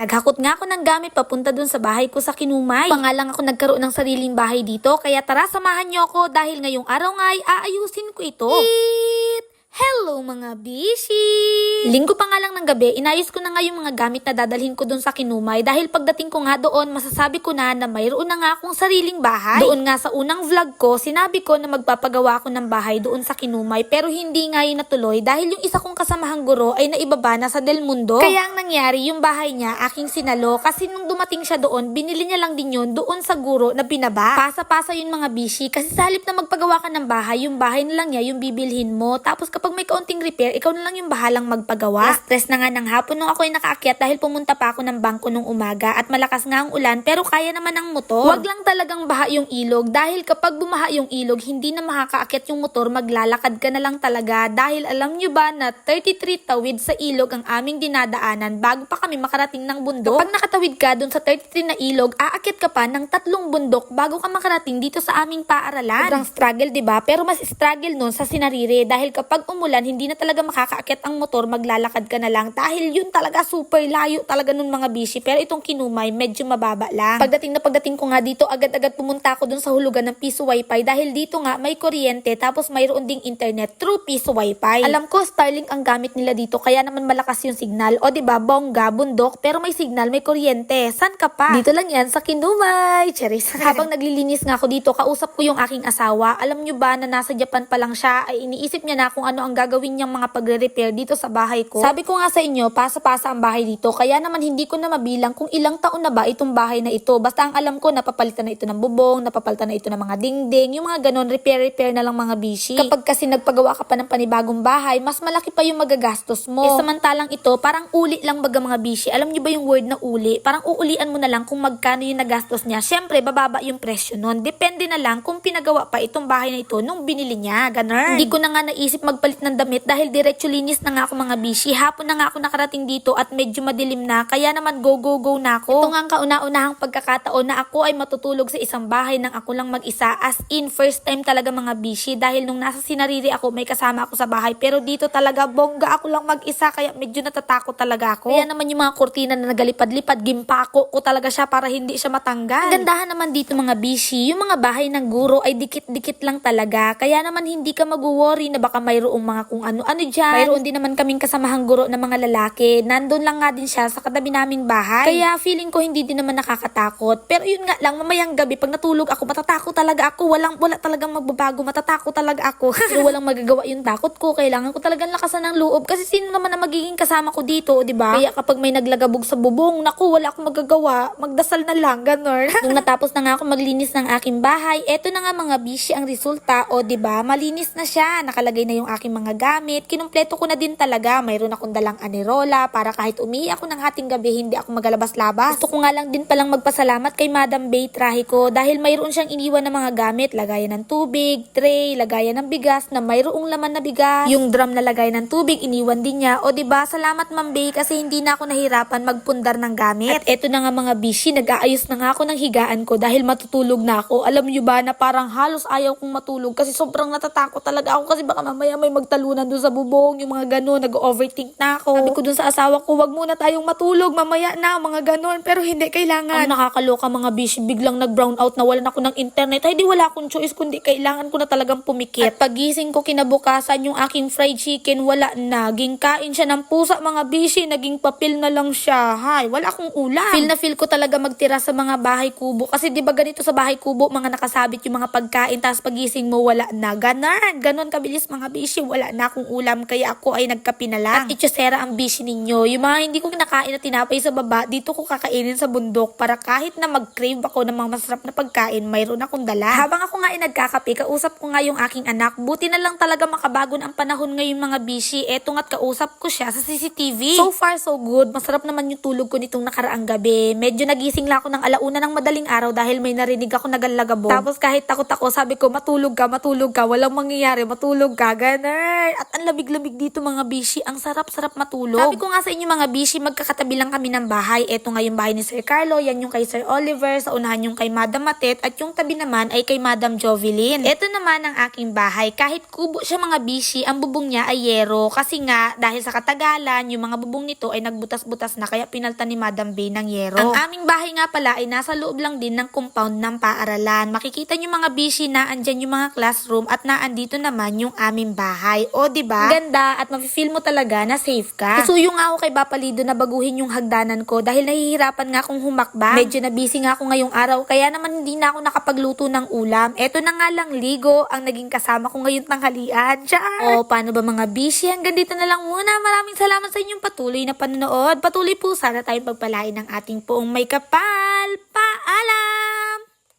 Naghakot nga ako ng gamit papunta dun sa bahay ko sa Kinumay. Pa nga lang ako nagkaroon ng sariling bahay dito, kaya tara samahan niyo ako dahil ngayong araw nga ay aayusin ko ito. Eat! Hello mga bishi! Linggo pa nga lang ng gabi, inayos ko na nga yung mga gamit na dadalhin ko dun sa Kinumay dahil pagdating ko nga doon, masasabi ko na na mayroon na nga akong sariling bahay. Doon nga sa unang vlog ko, sinabi ko na magpapagawa ako ng bahay doon sa Kinumay pero hindi nga yun natuloy dahil yung isa kong kasamahang guro ay naibaba na sa Del Mundo. Kaya ang nangyari, yung bahay niya aking sinalo kasi nung dumating siya doon, binili niya lang din yun doon sa guro na binaba. Pasa-pasa yun mga bishi kasi sa halip na magpagawa ka ng bahay, yung bahay na lang niya yung bibilhin mo. Tapos kapag may kaunting repair, ikaw na lang yung bahalang magpagawa. Stress na nga ng hapon nung ako ay nakaakyat dahil pumunta pa ako ng bangko nung umaga at malakas nga ang ulan pero kaya naman ng motor. Huwag lang talagang baha yung ilog dahil kapag bumaha yung ilog, hindi na makakaakyat yung motor, maglalakad ka na lang talaga dahil alam nyo ba na 33 tawid sa ilog ang aming dinadaanan bago pa kami makarating ng bundok. Kapag nakatawid ka dun sa 33 na ilog, aakyat ka pa ng tatlong bundok bago ka makarating dito sa aming paaralan. Sobrang struggle, 'di ba? Pero mas struggle nun sa sinarire dahil kapag umulan, hindi na talaga makakaakyat ang motor, maglalakad ka na lang dahil yun talaga super layo talaga nun mga bishi. Pero itong kinumay, medyo mababa lang. Pagdating na pagdating ko nga dito, agad-agad pumunta ako dun sa hulugan ng piso wifi dahil dito nga may kuryente tapos mayroon ding internet through piso wifi. Alam ko, Starlink ang gamit nila dito kaya naman malakas yung signal. O 'di ba bongga, bundok, pero may signal, may kuryente. San ka pa? Dito lang yan sa Kinumay. Cheris. Habang naglilinis nga ako dito, kausap ko yung aking asawa. Alam nyo ba na nasa Japan pa lang siya, ay iniisip niya na kung ano ang gagawin niyang mga pagre-repair dito sa bahay ko. Sabi ko nga sa inyo, pasa-pasa ang bahay dito, kaya naman hindi ko na mabilang kung ilang taon na ba itong bahay na ito. Basta ang alam ko, napapalitan na ito ng bubong, napapalitan na ito ng mga dingding, yung mga ganon, repair-repair na lang mga bishi. Kapag kasi nagpagawa ka pa ng panibagong bahay, mas malaki pa yung magagastos mo. Eh, samantalang ito, parang uli lang baga mga bishi. Alam niyo ba yung word na uli? Parang uulian mo na lang kung magkano yung nagastos niya. Siyempre, bababa yung presyo nun. Depende na lang kung pinagawa pa itong bahay na ito nung binili niya. Ganon. Hindi ko na nga naisip magpalit ng damit dahil diretso linis na nga ako mga bishi. Hapon na nga ako nakarating dito at medyo madilim na. Kaya naman go go go na ako. Ito nga ang kauna-unahang pagkakataon na ako ay matutulog sa isang bahay nang ako lang mag-isa. As in, first time talaga mga bishi. Dahil nung nasa sinariri ako, may kasama ako sa bahay. Pero dito talaga, bongga ako lang mag-isa. Kaya medyo natatakot talaga ako. Kaya naman yung mga kurtina na nagalipad-lipad, gimpako ko talaga siya para hindi siya matanggal. Ang gandahan naman dito mga bishi, yung mga bahay ng guro ay dikit-dikit lang talaga. Kaya naman hindi ka mag-worry na baka mayroong mga kung ano-ano dyan. Mayroon din naman kaming kasamahang guro na mga lalaki. Nandun lang nga din siya sa katabi naming bahay. Kaya feeling ko hindi din naman nakakatakot. Pero yun nga lang, mamayang gabi, pag natulog ako, matatakot talaga ako. Walang, wala talagang magbabago. Matatakot talaga ako. Pero walang magagawa yung takot ko. Kailangan ko talagang lakasan ng loob. Kasi sino naman ang magiging kasama ko dito, di ba? Kaya kapag may naglagabog sa bubong, naku, wala akong magagawa. Magdasal na lang, ganun. Nung natapos na nga ako maglinis ng aking bahay, eto na nga mga bishi ang resulta. O, di ba? Malinis na siya. Nakalagay na yung aking mga gamit. Kinumpleto ko na din talaga. Mayroon akong dalang anirola para kahit umihi ako ng hating gabi, hindi ako magalabas-labas. Gusto ko nga lang din palang magpasalamat kay Madam Bay Trahico dahil mayroon siyang iniwan ng mga gamit. Lagayan ng tubig, tray, lagayan ng bigas na mayroong laman na bigas. Yung drum na lagayan ng tubig, iniwan din niya. O, ba? Salamat Ma'am Bay kasi hindi na ako nahirapan magpundar ng gamit. At eto na nga mga bishi, nag-aayos na nga ako ng higaan ko dahil matutulog na ako. Alam niyo ba na parang halos ayaw kong matulog kasi sobrang natatakot talaga ako kasi baka mamaya may magtalunan doon sa bubong, yung mga ganun, nag-overthink na ako. Sabi ko dun sa asawa ko, wag muna tayong matulog, mamaya na, mga ganun. Pero hindi kailangan. Ang nakakaloka mga bishi, biglang nag-brown out na walan ako ng internet. Ay di wala akong choice kundi kailangan ko na talagang pumikit. At pagising ko kinabukasan yung aking fried chicken, wala na. Gingkain siya ng pusa mga bishi, naging papel na lang siya. Hay, wala akong ulam. Feel na feel ko talaga magtira sa mga bahay kubo. Kasi di ba ganito sa bahay kubo, mga nakasabit yung mga pagkain, tapos pagising mo wala na. Ganon, ganon kabilis mga bishi, wala na akong ulam. Kaya ako ay nagkape na lang. At ityosera ang bishi ninyo. Yung mga hindi ko kinakain na tinapay sa baba, dito ko kakainin sa bundok para kahit na mag-crave ako ng mga masarap na pagkain, mayroon akong dala. Habang ako nga ay nagkakape, kausap ko nga yung aking anak. Buti na lang talaga makabago na ang panahon ngayon mga bishi. Eto nga't kausap ko siya sa CCTV. So far, so good. Masarap naman yung tulog ko nitong nakaraang gabi. Medyo nagising lang ako ng alauna ng madaling araw dahil may narinig ako nagalagabog. Tapos kahit takot ako, sabi ko, matulog ka, matulog ka. Walang mangyayari, matulog ka. Ganun. At ang lamig-lamig dito mga bishi. Ang sarap-sarap matulog. Sabi ko nga sa inyo mga bishi, magkakatabi lang kami ng bahay. Ito nga yung bahay ni Sir Carlo. Yan yung kay Sir Oliver. Sa unahan yung kay Madam Matet. At yung tabi naman ay kay Madam Jovelyn. Ito naman ang aking bahay. Kahit kubo siya mga bishi, ang bubong niya ay yero. Kasi nga, dahil sa katagalan, yung mga bubong nito ay nagbutas-butas na kaya pinalta ni Madam Bay ng yero. Ang aming bahay nga pala ay nasa loob lang din ng compound ng paaralan. Makikita nyo mga bishi na andyan yung mga classroom at naandito naman yung aming bahay. O, di ba? Ganda at mafe-feel mo talaga na safe ka. Isuyo nga ako kay Bapalido na baguhin yung hagdanan ko dahil nahihirapan nga akong humakbang. Medyo na busy nga ako ngayong araw kaya naman hindi na ako nakapagluto ng ulam. Eto na nga lang ligo ang naging kasama ko ngayong tanghalian. Char! O, paano ba mga bishi? Hanggang dito na lang muna. Maraming salamat sa inyong patuloy na panonood. Patuloy po sana tayong pagpalain ng ating poong may kapal. Paalam!